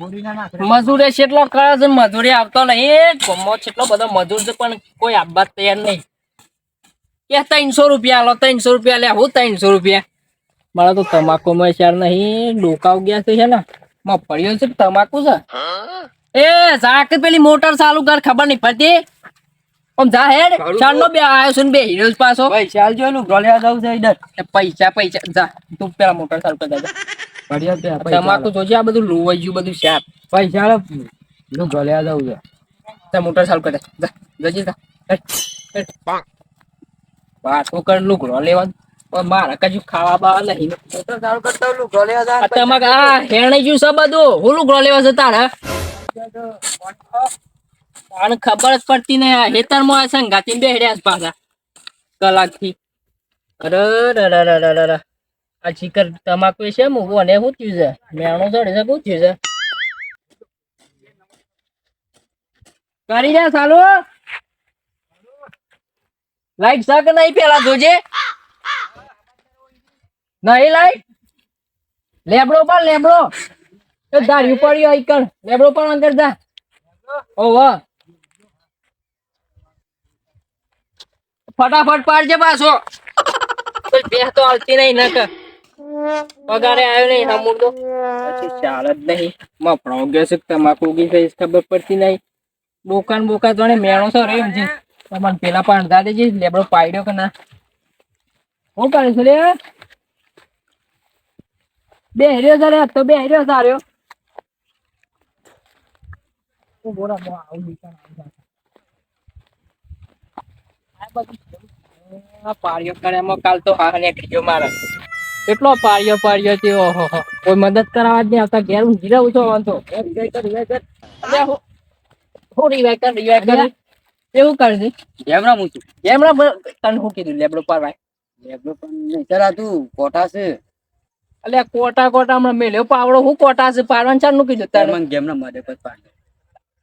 મજૂરે કેટલો કરે છે મજૂરી આવતો નહીં. ગમો કેટલો બધો મજૂર છે પણ કોઈ આપવા તૈયાર નહીં. કે ત્રણસો રૂપિયા લો ત્રણસો રૂપિયા લે હું ત્રણસો રૂપિયા. મારા તો તમાકુ માં ચાર નહીં ડોકાવ ગયા છે ને મફળીઓ છે તમાકુ છે? એ જા પેલી મોટર ચાલુ કર ખબર નહીં પડતી. આમ જા હેડ ચાલ નો બે આયો છે બે હીરોઝ પાછો. પૈસા એનું ગોળ્યા જાવ છે પૈસા પૈસા. જા તું પેલા મોટર ચાલુ કર દે ઘડિયા ત્યાં પૈસા તમાકુ જોજે આ બધું લોવાઈ ગયું બધું શાપ. પૈસા આલો એનું ગોળ્યા જાવ છે. જા મોટર ચાલુ કરી. જજે જા હેડ, હેડ. વાતો કર લુગડો લેવાનું પણ મારા કજુ ખાવા બાવા નહીં. મોટર ચાલુ કરતા ઓલું ગોળ્યા જાવ તમાક આ હેરણી જ્યું છે બધું. હું લુગડો લેવા છે તારે ખબર જ પડતી નહીં. આ હેતરમાં સંઘાતી સંગાતી બે છે પાછા. કલાકથી. અરે રે રે રે રે રે રે. આ ચીકર તમાકુ છે મૂકવું અને શું થયું છે. મેણો ચડે છે શું થયું છે. કરી જા સાલો. લાઈટ છે નહીં પેલા જોજે નહીં લાઈટ. લેબડો પણ લેબડો. દાઢી પડ્યો આઈકણ લેબડો પણ અંદર જા. વાહ ફટાફટ પાડજે પાછો. બે તો આવતી નહીં નક પગારે આવ્યો નહીં હમુર તો. પછી ચાલ જ નહીં. મફળો ગયો છે તમાકુ ઉગી છે ખબર પડતી નહીં. બોકાન બોકા તો મેણો છો રે, એમ છે. તમને પેલા દા દેજે લેબડો પાડ્યો કે ના? હું કરે છે બે હેર્યો છે તો બે હેર્યો સાર્યો હું બોરા આવું પાડ્યો કરે, એમાં કાલ તો હા નીકળી ગયો મારા. કેટલો પાડ્યો પાડ્યો છે ઓહો કોઈ મદદ કરાવવા જ નહીં આવતા ઘેર હું રહું છો વાંધો હું- હું કર, revive કર. એવું કરજે? હું એમ ના બ- તને શું કીધું લેબડો પાડવાય લેબડો પણ નહીં. જરા તું કોઠા છે? અલ્યા કોટા કોટા હમણાં મેલ્યો પાવડો. હું કોટા છે? પાડવાનું નું કીધું તારે. મને ગેમના મારે પર પાડ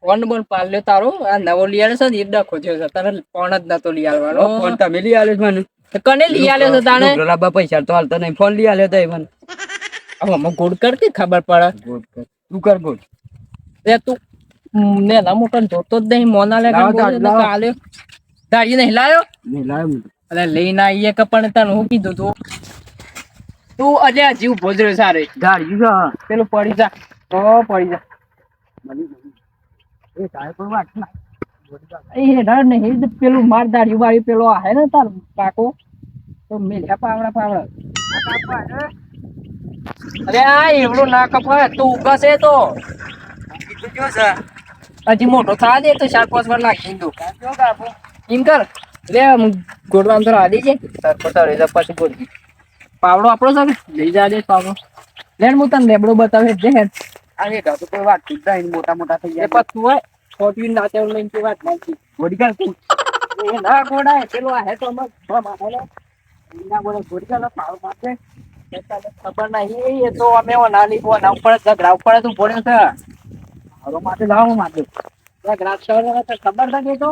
ફોન બોન પાલ્યો તારો. આ નવો લઈ છે ને એ ડખો થયો છે. તારે ફોન જ નતો લઈ આવવાનો ફોન તમે લઈ આલ્યો છે મને. કને લઈ આલ્યો તો તાણે? લુગડા પૈસા તો હાલતા નહીં. ફોન લઈ આલ્યો તો હવે ગોળ કરતી ખબર પડે? કર. તું કર ગોળ. તે તું ને ના મોટા જોતો જ નહીં મોના લે આલ્યો દાઢી નહીં લાયો? નહીં લાવ્યો અરે લઈને આવીએ કે પણ તને હું કીધું તું? તું અલ્યા જીવ ભોજરો સારે ગાડી હા. પેલું પડી જા. તો પડી જા. એ તારે કોઈ વાત ના. એ નહીં પેલું માર દાઢી પેલો આહે ને તાર પાકો તો મેલ્યા પાવડા પાવડા. અરે આ એવડું ના કપાય તું ઉગાશે તો. હજી મોટો દે તો ચાર પાંચ વાર કયો કાપો એમ કર. લે ગોડવામ તો રાધી છે તરકો તરે તો પછી ગોડવી પાવડો આપણો છે લઈ જાજે પાવડો. લેણ હું તને લેબડો બતાવે. જે હેડ આ તો કોઈ વાત મોટા મોટા થઈ જાય. પાછું હોય. છોટી નાચે લઈને કે વાત નાખી ગોડિકા એ ના ગોડા પેલો આ હે તો મત માથાનો એના ગોડે ગોડિકા નો પાવ એ ખબર નહીં એ તો અમે નાની બો, ના ઉપર ઝઘડા ઉપર તું ભણ્યો છે. મારો માથે લાવો માથે. ઝઘડા તો ખબર નથી તો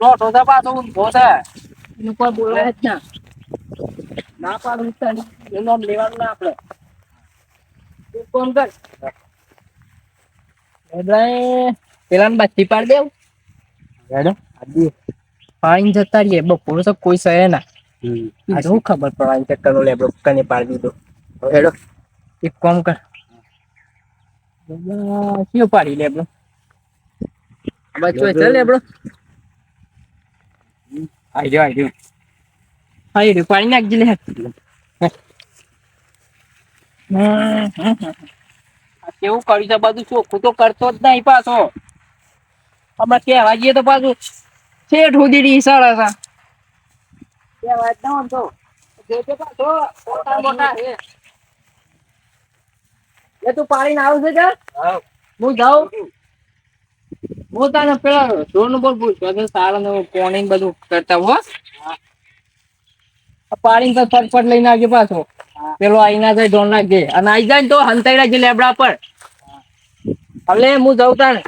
તો તો પાછો ઊંધો છે. એનું કોઈ બોલે જ ના. ના પાડું એનું. નામ લેવાનું ના આપણે કોણ કર. પેલા ને બત્તી પાડી દેવું. પાણી જતા રહીએ. બપોર તો કોઈ સહે ના. શું ખબર પડવાની ચક્કર નો લેબડો કને પાડી દીધો. હેડો. એક કોમ કર. કયો પાડી લેબડો બચ્ચો ચાલ લેબડો આઈ જો આઈ જો હા એ રહ્યો, પાડી નાખજે લે. કેવું કર્યું છે? બધું ચોખ્ખું તો કરતો જ નહીં પાછો. આપણે કહેવા જઈએ તો પાછું શેઠ ઉદીડી ડીસાડે સા. કહેવા જ ના તો. જોજે પાછો મોટા મોટા છે. એ તું પાડીને આવશે કે? હું જાઉં? હું તને પેલા ઢોરનું બોલ પૂછતો કે સારા ને પોણી બધું કરતા હો. પાણી તો ફટફટ લઈને આવજે પાછો. પેલો આઈ ના જાય ઢોર નાખજે અને આઈ જાય ને તો હંતાઈ રાખજે લેબડા પર. હવે હું જાઉં તાને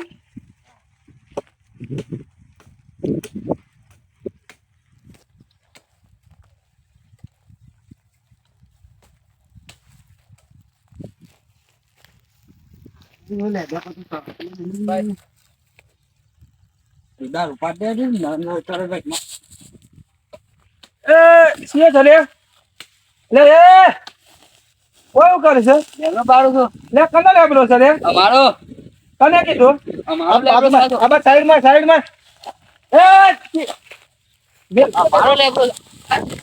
દારૂ પાડ છે? લે લે કોઈ કરે છે પાડું છું. લે કને લેબરો છે, લે? કને કીધું? અમારો આ સાઈડમાં સાઈડ સાઈડમાં એ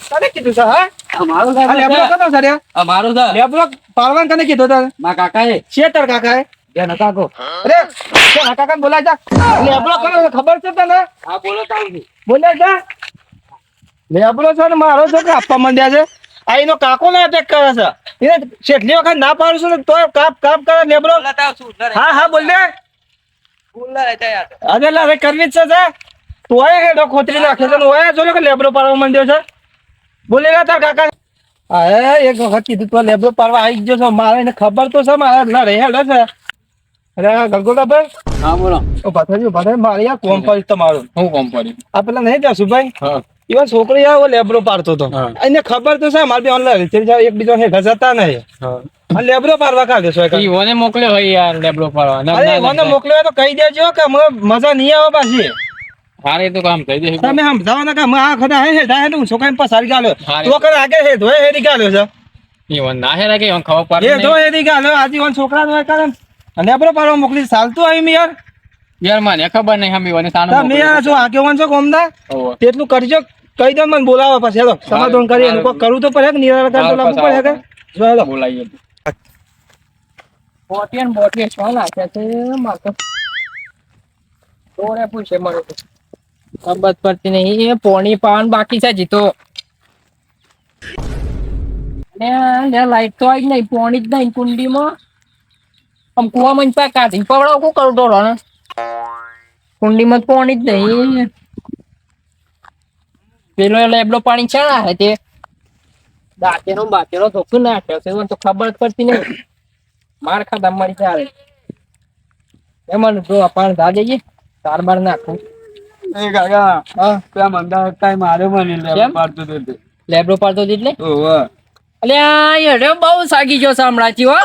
કને કીધું છે હા? અમારો આ લેબરો. કનો છે લે અમારો છે. લેબરો પાડવાનું કને કીધું તને મારા કાકાએ. છે તાર કાકા બેનો કાકો અરે કાકા બોલાય જા? લેબરો કનો છે ખબર છે તને? હા બોલો તારું. છું. જા. લેબરો છે ને મારો છે કે આપવા મંડ્યા છે. આ એનો કાકો ના અટેક કરે છે. એને છેટલી વખત ના પાડું છું ને તો કાપ કાપ કરે. લડે. હા હા બોલ દે. અરે લા હવે કરવી જ છે તોય હેડો ખોતરી નાખે છે ઓય જો કે લેબરો પાડવા માંડ્યો છે? બોલે રહ્યા તાર કાકા. અરે એક વખત કીધું તો લેબરો પાડવા આવી ગયો છે મારે એને ખબર તો છે મારે લડે હેડો છે. અરે ગલગોટા ભાઈ હા બોલો. ઓ ભાથાજી ભાથાજી મારી આ કોમ પડી તમારું. હું કોમ પડી? આ પેલા નહીં જાશું ભાઈ હા. એવા છોકરી આવો લેબરો પાડતો હતો. એને ખબર તો છે મારે બી ઓનલાઈન જાવ એકબીજા હે જતા નહીં. લેબરો પાડવા કાઢે છો ઈ ઓને મોકલ્યો હોય યાર લેબરો પાડવા. ના, અરે ના, મોકલ્યો તો કહી દેજો કે મજા નહીં આવે પાછી. હારે તો કામ થઈ જશે તમે સમજાવો ને કે આ ખડા હે હેડા હે હું છોકરાને પસારી ગાલ્યો. તો કરે આગે હે ધોય હે ગાલ્યો છે. ઈ ઓન ના હે કે ઓન ખબર પડે એ ધોય હે ગાલ્યો આજી ઓન છોકરા નો. કારણ લેબરો પાડવા મોકલી ચાલતું આવી યાર. યાર મને ખબર નહીં હમી વને સાનો તમે યાર શું આગે વન છો કોમદા તેટલું કરજો કહી દો મને બોલાવા પછી હેલો સમાધાન કરી એનું કોઈ કરું તો પડે કે નિરાકરણ તો લાવવું પડે કે જો હેલો. બોલાઈએ. બોટિયન ને બોટિયા છો નાખ્યા છે મારે તો પૂછે મને તો. ખબર પડતી નહીં. એ પોણી પાન બાકી છે જીતો ને લે લે લાઈટ તો આવી જ નહીં પોણી જ નહીં કુંડીમાં. આમ કુવા મન પા કાઢી પવડાવ કો કરું ડોળો ને કુંડીમાં માં પોણી જ નહીં. પેલો એ લેબડો પાણી છે ને તે. દાંતેનો બાતેનો ધોકું નાખ્યો છે તો ખબર જ પડતી નહીં. માર ખાધા મળી ચાલે એમાં જો પાણી ધા જઈએ તાર બાર નાખું. એ કાકા હા. પેલા મંદા ટાઈમ મારે મને? લેબડો પાડતો હતો. લેબડો પાડતો હતી એટલે? ઓહો. અલ્યા હેડે બહુ સાગી ગયો સાંભળાચી હો.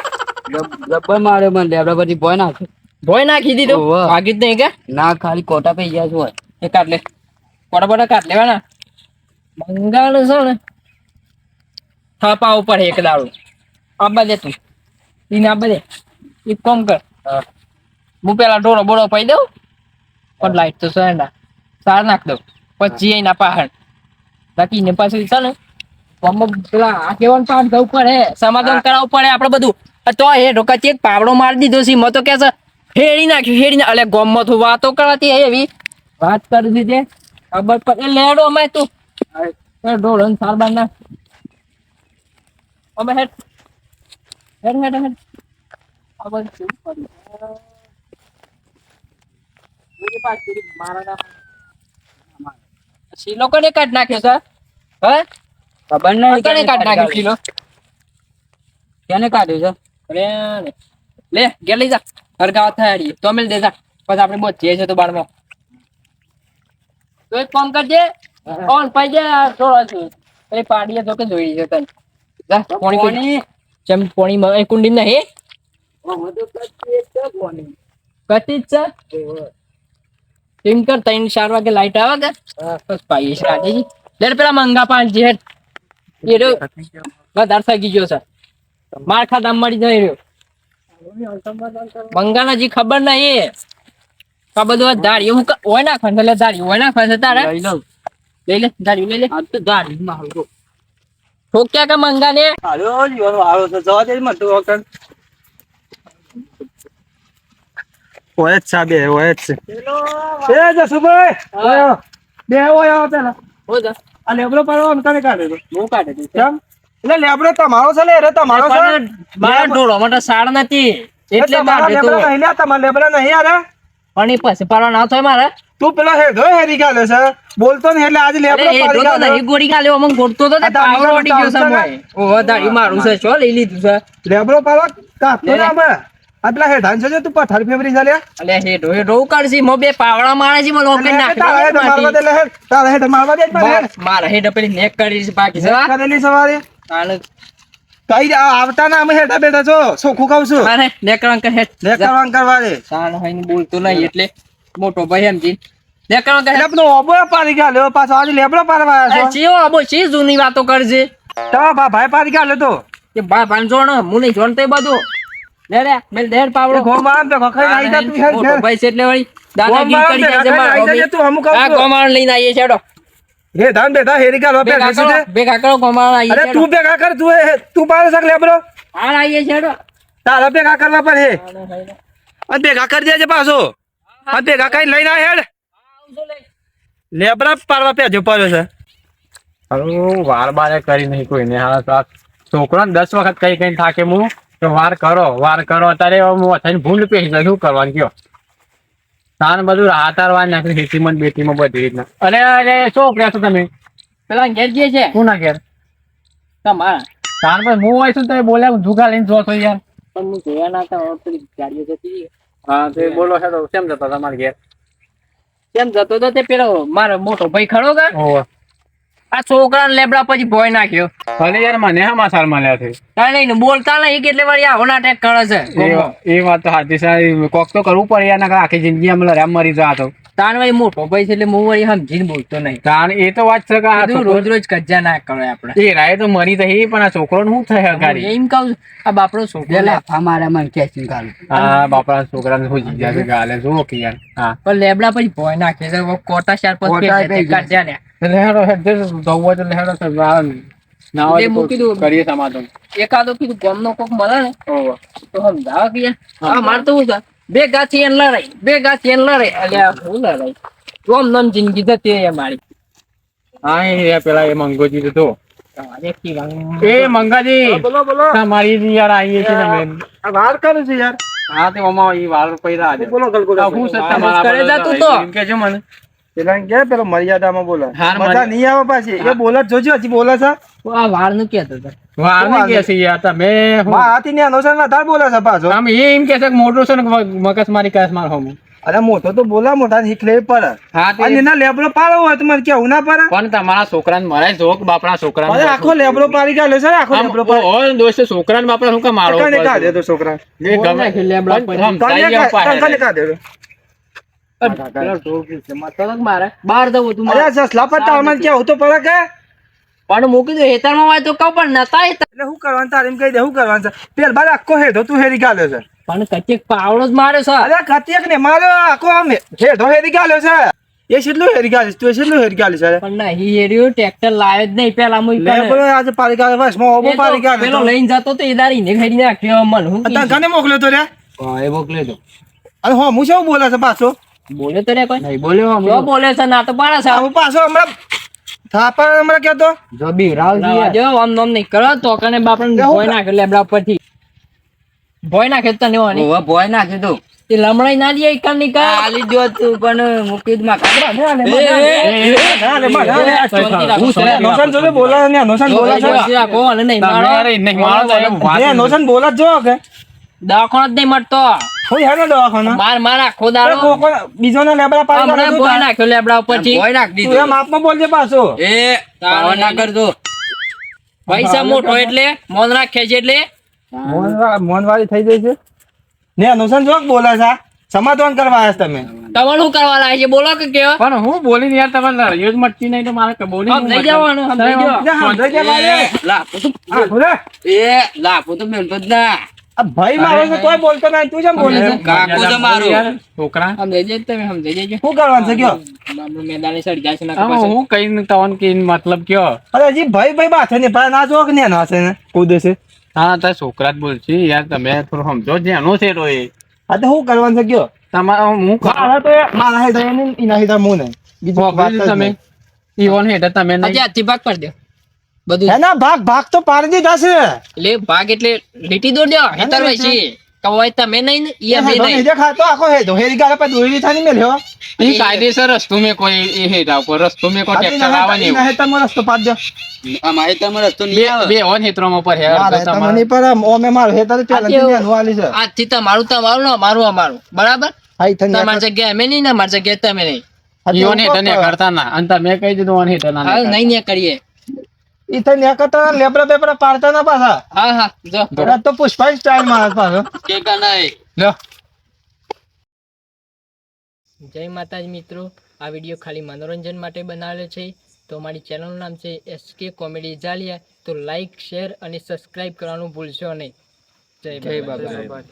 જબ- જબ્બર મારે મને લેબડા પછી ભોય નાખે ભોય નાખી દીધો. ભાગી જ નહીં કે? ના ખાલી કોટા પે ગયા છું એ કાટ લે. કોટા બોટા કાઢ લેવાના? બંગાળ છે ને. થાપા ઉપર એક દાડો. આબા દે તું. ઈને આબા દે એક કામ કર. હું. પેલા ઢોળો બોળો પાઈ દઉં. પણ લાઈટ તો છે ના. સાર નાખ દઉં. પછી એના પહાડ બાકી ને પાછું છે ને. પેલા આગેવાન પાન જવું પડે. સમાધાન કરાવવું પડે આપડે બધું. તો એ ઢોકાચી ચેક પાવડો મારી દીધો છે. મતો તો કે છે ફેરી નાખ્યું ફેરી અલે ગોમમાં તું વાતો કરાતી એવી. વાત કરી દીધે. ખબર પડે. લેડો અમે તું. ઢોળન ઢોળ ને સાર અમે હેડ. હેડ હેડ હેડ. આ શું શીલો કોને કાઢ નાખ્યો છે હે? ખબર કોને કાઢ નાખ્યો શીલો? કેને કાઢ્યું છે? અરે લે લઈ જા. હરગાવ થાય તો મેલ પછી આપણે બહુ છે તો બાળમાં. તો એક કામ કરજે. ઓન પાઈ દે થોડો છે. એ પાડીએ તો કે જોઈ છે તને. જા પોણી પોણી. ચમ પોણી માં કુંડી નહીં કતી જ છે. એમ કર ત્રણ ચાર વાગે લાઈટ આવે કે? બસ પાઈ છે લે પેલા મંગા પાંચ જે એ રહ્યો. વધારે થાકી ગયો છે. માર ખાધા મળી જાય રહ્યો. મંગાના જી ખબર નહીં. આ બધું દાડી હું હોય ના ખાન એટલે દાડી હોય ના ખાન તારે? લઈ લઉં. લઈ લે દાડી લઈ લે. આ તો ગાડી માં હાલો ઠોક્યા કે મંગા ને હાલો જીવન વાળો છે. જવા દે મત તું વખત. ઓય જ છે બે ઓય જ છે. એ જસુભાઈ ઓય બે ઓય આવો પેલા. હો જા. આ લેબડો પાડવા અમે કાઢે હું કાઢે તું કેમ? એટલે લેબડો તમારો છે ને અરે તમારો છે મારા ઢોળો માટે સાડ નથી એટલે મારા કાઢે નહીં લ્યા, તમારા લેબડા નહીં યાર પણ એ પછી પાડવા ના થાય મારે તું પેલા હેડો હેરી ગાલે છે બોલતો ને એટલે આજે લેબરો પાડી ગાલે. નહીં ગોળી ખાલી અમુક ગોળતો તો પાવર વળી ગયો છે મોય. ઓ દાડી મારું છે ચો લઈ લીધું છે લેબડો પાડવા કાપતો ના. ને અમે આ પેલા હેઠાણ છે તું પથાર ફેવરી છે લ્યા. અલે હેડો હેડો કાઢસી મો બે પાવડા મારે છે મો લોકે એટલે તારે હેઠ મારવા દે. તારા હેઠ મારવા દે મારે. હેડ પેલી નેક કરી છે બાકી છે કરેલી સવારે કઈ આવતા ના અમે હેઠા બેઠા છો. સોખું ખાવ છું. અરે નેકળણ કહે લે કરવા દે. સાણ હોય બોલતો નહીં એટલે મોટો ભાઈ સમજી નેકળણ કહે એટલે આપણો ઓબો પાડી ગયા પાછો આજે લેબડો પાડવા આવ્યો છે. ચીઓ ઓબો ચી જૂની વાતો કરજે? તમારા બા ભાઈ પાડી ગયા તો. કે બા ભાન જોણ હું નહીં જોણતો એ બધું. લે લે મેલ દેર પાવડો. ગોમ ને ભેગો ખાઈને આઈ જા તું મોટો ભાઈ છે એટલે વળી દાદાગીરી કરી જાય મારો તું, આ ગોમાણ લઈને આવીએ છે હેડો હે ધાન બેઠા હેરી કાલ ભેગા કરો છે? ભેગા કરો ગોમાણ આવીએ અરે તું ભેગા કર તું એ- તું પાડો સક લેબરો હાલ આવીએ છે હેડો તારા ભેગા કરવા હે. અને ભેગા કરી દેજે પાછો. અને ભેગા કઈ લઈને આ હેડ. લેબડા પાડવા પેજો પડ્યો છે. અરે વાર બારે કરી નહીં કોઈને હા તો છોકરા છોકરાને દસ વખત કઈ કઈ થાકે હું તો વાર કરો વાર કરો અત્યારે હું થઈને ભૂલ પેસી શું કરવાનું કયો? તાન બધું હાતારવા નાખ્યું ખેતીમાં બેટીમાં બધી રીતના. અરે અરે શું છો તમે? પેલા ઘેર જે છે. શું ના ઘેર. તમારા? તાન પર હું આવીશું તો બોલ્યા હું જુગા લઈને જો છો યાર. પણ હું જોયા ના હતા પેલી ગાડીઓ જતી હા તો બોલો છે તો કેમ જતો તમારે ઘેર? કેમ જતો તો તે પેલો મારો મોટો ભાઈ ખરો કે? આ છોકરાને લેબડા પછી ભોય નાખ્યો. ભલે યાર મને હા માસાર મળ્યા છે. તાણે નહીં બોલતા નહીં કેટલી વાર આવો નાટક કરે છે. એ વાત તો સાચી સાહેબ કોક તો કરવું પડે યાર આખી જિંદગી અમે લડ્યા મરી જા તો. તાણ વાળી મોટો ભાઈ છે એટલે હું વળી સમજીને બોલતો નહીં. તાણ એ તો વાત છે કે આ રોજ રોજ કજ્જા ના કરો આપણે. એ રાય તો મરી થઈ પણ આ છોકરો શું થાય ગાડી એમ કહું છું, આ બાપડો છોકરો લે. હા બાપરા છોકરાને શું જીજા છે ગાલે શું કે યાર? હા. પણ લેબડા પછી ભોય નાખે છે કોટા ચાર પાંચ કોટા છે, કાઢ્યા ને લેહડો હેડ જે જવું તો લેહડો તો ના હોય મૂકી દઉં. કરીએ સમાધાન. એકાદો કીધું ગમનો કોક મળે ને તો સમજાવો કે યાર. આ મારે તો શું છે બે ગાથી એને લડાઈ બે ગાથી એને લડાઈ. અલ્યા હું લડાઈ? ગોમ નમ જિંદગી જતી રહી મારી હા એ પેલા એ મંગોજી કી વાંગ. એ મંગાજી બોલો બોલો તમારી યાર આવીએ છીએ તમે વાર કરે છે યાર. હા તે ઓમાં ઈ વાળ પૈરા આજે બોલો કરે જાતું તો. એમ કહેજો મને. પેલા કે પેલો મર્યાદામાં બોલો મજા નહીં આવે પાછી. એ બોલે જોજો હજી બોલે છે. આ વાળનું કહેતો હતો વાળ કે છે યાર તમે હું- હાથી ને અનુસાર વધારે બોલે છે પાછો. આમ એ એમ કે છે મોટો છે ને મગજ મારી કાસ માર હોમ. અરે મોટો તો બોલા મોટા શીખ લે હા એના લેબડો પાડો હોય તો કેવું ના પડે? પણ તમારા છોકરાને મરાય જોક બાપડા છોકરાને અરે આખો લેબડો પાડી છે ને આખો લેબડો પાડી ઓય દોસ્ત છોકરાને બાપડા શું મારો કને તો છોકરા. ગમે. લેબડા પર. કને કા- કને પાછળ. કાઢે પેલો ઢોલ છે, મતો તો મારે. બહાર જવું હતું મારે. અરે સસલા પર તાવમાં કેવું તો પડે કે પણ મૂકી દો હેતરમાં હોય તો કહું પણ નતા હેતર. એટલે શું કરવાનું? તારે એમ કહી દે શું કરવાનું છે? પેલ બાદ આખો હેઠો તું હેરી ગાલ્યો છે. પણ કચેક પાવડો જ માર્યો છે. અરે કતિયક ને માર્યો આખો આમ હેઠો હેરી ગાલ્યો છે. એ કેટલું હેરી ગાલીશ તું એ હેરી ગાલીશ અરે પણ નહીં હેર્યું ટ્રેક્ટર લાવ્યો જ નહીં પેલા મુઈ લે. બોલો આજે પાડી ગાલે બસ મો ઓબો તો પાડી ગાલ્યો પેલો લઈને જતો તો એ દારી ને ખેડી નાખ્યો મન હું તા કને મોકલ્યો તો રે? એ મોકલે તો. અરે હો હું શું બોલે છે પાછો? બોલે તો રે કોઈ? નહીં બોલે હો બોલે છે ના તો પાડા છે. હું પાછો હમણાં થાપા હમણાં કહેતો જબી રાવજી જો આમ નોમ નહીં કરો તો કને બાપણ ભોય નાખે લેબડા પરથી ભોય નાખે તને ઓની ઓવા ભોય નાખી તો તે લમણાઈ ના લે એક ની કા આલી જો તું પણ મુકીદમાં કાબરા ના લે ના લે. નોશન જોડે બોલા ને નોશન બોલા છે કોણ નહીં મારો નહીં મારો તો ને નોશન બોલા જો કે દાખણ જ નહીં મળતો હું હેનો દવાખાના? માર માર આખો દાડો બીજો ના લેબડા પાડી હમણાં ભોય નાખ્યો લેબડા ઉપરથી. ભોય નાખી તું એ દીધું માપમાં બોલજે પાછો. એ પાવર ના કરજો. પૈસા મોટો એટલે મોન રાખે છે એટલે. મોનવાળી થઈ જાય છે? ને નોશન જોક બોલે છે સમાધાન કરવા આવ્યા તમે. તમારે શું કરવા લાગે છે? બોલો કે કેવો પણ હું બોલીને યાર તમારે લડ્યો જ મટતી નહીં તો મારે બોલી આમ થઈ જવાનું આમ થઈ જવાનું. લા સમજાઈ. એ લાપો તો મેલતો ના. ભાઈ મારો છે તોય બોલતો ના તું કેમ બોલે છે. કાકો છે મારો છોકરા? સમજાઈ જાય તમે સમજાઈ જજો શું કરવાનું છે કયો? બાપનું મેદાને સડી જાય છે ના આમ હું કઈ તવન કે મતલબ કયો? અરે જી ભાઈ ભાઈ બાથે ને ભાઈ ના જોક ને ના છે ને. કૂદે છે. હા તાર છોકરા જ બોલશે. યાર તમે થોડું સમજો જેનો છે તો એ. હા તો શું કરવાનું છે કયો? તમારો હું મારા તો મારા હેઠળ એને ને એના હેઠળ હું નહીં. બીજું વાત તમે. ઈવન હેઠળ તમે નહીં. હજી અતિભાગ ભાગ કરી દો. બધું. એના ભાગ ભાગ તો પાડી દીધા છે. એટલે ભાગ એટલે લીટી દોડ દો હેતર ભાઈ છે કવાય તમે નહીં ને ઈ બે હેઠો નહીં. નહીં દેખાતો આખો હેઠો હેરી ગાળા પર દોરી થાની મેલ્યો. ઈ કાયદેસર રસ્તો મેં કોઈ એ હેઠ ઉપર રસ્તો મેં કોઈ આ તો ટ્રેક્ટર એના આવે ને હેઠળ- એના હેઠળમાં રસ્તો પાડ દો. અમારે તમારે રસ્તો બે નહીં આવે. બે ઓન હેત્રોમાં પર હેર મારા તો હેઠળ તમારે. મને પર આમ ઓમે મારો. હેઠળ તો પહેલાથી આ એનું આલી છે. આજથી તમારું તમારું ને અમારું અમારું. બરાબર? હા, ઈ થઈને તમારી જગ્યાએ અમે નહીં ને અમારી જગ્યાએ તમે નહીં. આ તો ઈવન હું હેઠળ ને. કહું. કરતા ના અને તમે કહી દીધું ઓન હેઠળ ના હાલ કરતા. નહીં ને કરીએ ઈ નેકતા લેબરા બેબરા પાડતા ના પાછા. હા હા જો. તો પુષ્પા સ્ટાઈલ મારે પાછો. કે કનાય નહીં જય માતાજી મિત્રો. આ વીડિયો ખાલી મનોરંજન માટે બનાવેલો છે. તો અમારી ચેનલનું નામ છે એસકે કોમેડી જાલિયા તો લાઈક શેર અને સબસ્ક્રાઇબ કરવાનું ભૂલશો નહીં. જય બાબા.